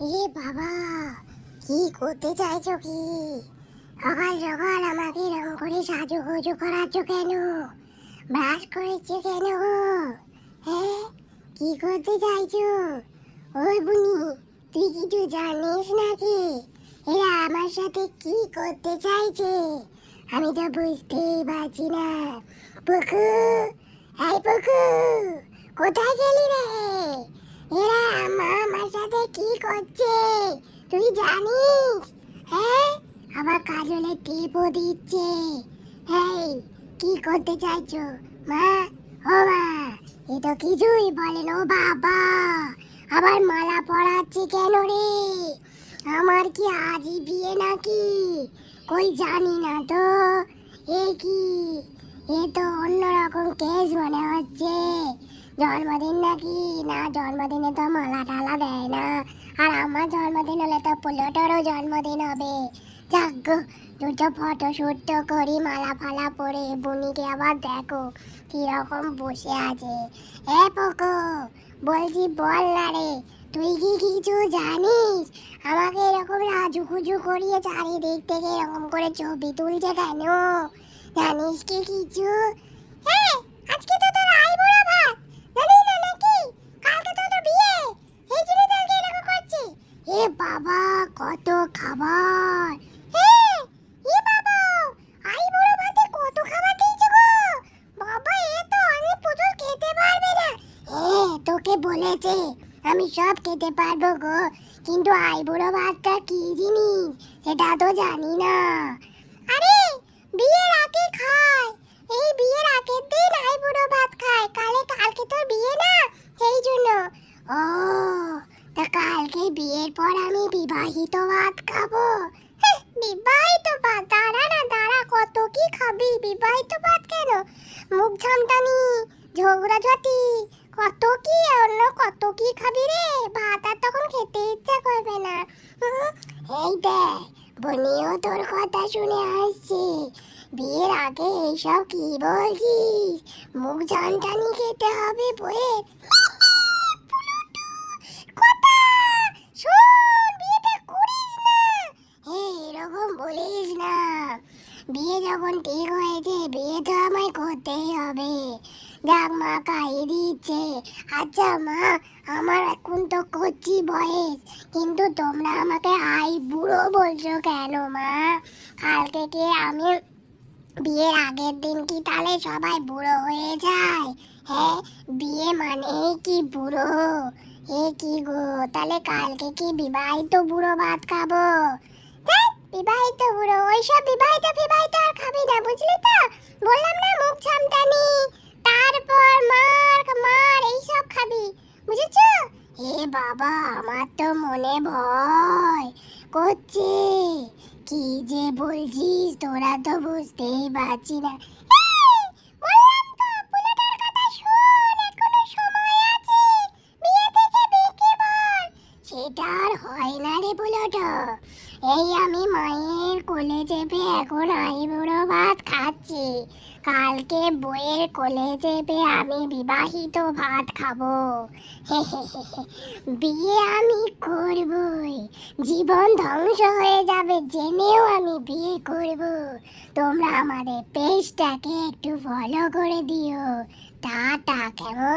এ বাবা, কি করতে চাইছো কি? সকাল সকাল আমাকে এরকম করে সাজুগুজু করাচ্ছ কেন? ব্রাশ করেছ কেন গো? হ্যাঁ? কি করতে চাইছো? ওই বুনি, তুই কিছু জানিস নাকি? এরা আমার সাথে কি করতে চাইছে? আমি তো বুঝতেই পারছি না। পুকু, এই পুকু, কোথায় গেলি রে? এরা আমার সাথে করছে? তুই জানিস? হ্যাঁ? আবার কাজলে টিপও দিচ্ছে। এই কি করতে চাইছো? মা? ও মা, এ তো কিছুই বলেন ও বাবা আবার মালা পরাচ্ছে কেন রে? আমার কি আজই বিয়ে নাকি? কই জানি না তো। এ কি? এ তো অন্যরকম কেস মনে হচ্ছে। জন্মদিন নাকি? না, জন্মদিনে তো মালা টালা দেয় না। আর আমার জন্মদিন হলে তো পুলোটারও জন্মদিন হবে। যাক দুটো ফটো শুট তো করি, মালা ফালা পরে, বুনিকে আবার দেখো কীরকম বসে আছে। এ পোকো, বলছি বল না রে, তুই কি কিছু জানিস? আমাকে এরকম রাজুকুজু করিয়ে চারিদিক থেকে এরকম করে ছবি তুলছে কেন? জানিস কি কিছু হ্যাঁ আজকে তো তোর আই বুড়ো ভাত জানিস না নাকি কালকে তো তোর বিয়ে এই জন্য তো আজকে এরকম করছে এ বাবা কত খাবার হ্যাঁ এ বাবা আই বুড়ো ভাতে কত খাবার দিয়েছে গো বাবা এ তো অনেক পুতুল খেতে পারবে না হ্যাঁ তোকে বলেছে, আমি সব খেতে পারব গো। কিন্তু আই বুড়ো ভাতটা কি জিনিস, সেটা তো জানি না। আরে বিয়ের আগে খায় এই বিয়ের আগের দিন আই বুড়ো ভাত খায় কালে কালকে তোর বিয়ে না সেই জন্য ও তা কালকে বিয়ের পর আমি বিবাহিত ভাত খাব। বিবাহিত ভাত? দাঁড়া না, দাঁড়া, কত কি খাবি? বিবাহিত ভাত কেন? মুখ ঝামটানি, ঝগড়া ঝাটি, কত কি অন্য কত কি খাবি রে? ভাত আর তখন খেতে ইচ্ছা করবে না। এই দেখ, বনিও তোর কথা শুনে আসছে। বিয়ের আগে এইসব কি বলছিস? মুখ ঝামটানি খেতে হবে বইয়ের কথা শোন বিয়েটা করিস না এই এরকম বলিস না বিয়ে যখন ঠিক হয়েছে বিয়ে তো আমায় করতেই হবে। দেখ মা খাইয়ে দিচ্ছে আচ্ছা মা, আমার এখন তো করছি বয়স, কিন্তু তোমরা আমাকে আই বুড়ো বলছো কেন মা? কালকে কি আমি বিয়ের আগের দিন কি তাহলে সবাই বুড়ো হয়ে যায়? হ্যাঁ বিয়ে মানে কি বুড়ো? এ কি গো, তাহলে কালকে কি বিবাহিত বুড়ো ভাত খাব? বিবাহিত বুড়ো, ওইসব বিবাহিত বিবাহিত এ বাবা, আমার তো মনে ভয় করছে। কি যে বলছিস, তোরা তো বুঝতেই পারছি না। সেটা আর হয় না রে বুলোটো এই আমি মায়ের কোলে চেপে এখন আই বুড়ো ভাত খাচ্ছি। কালকে বইয়ের কোলে চেপে আমি বিবাহিত ভাত খাব। বিয়ে আমি করবই। জীবন ধ্বংস হয়ে যাবে জেনেও আমি বিয়ে করব। তোমরা আমাদের পেজটাকে একটু ফলো করে দিও। টাটা, কেমন?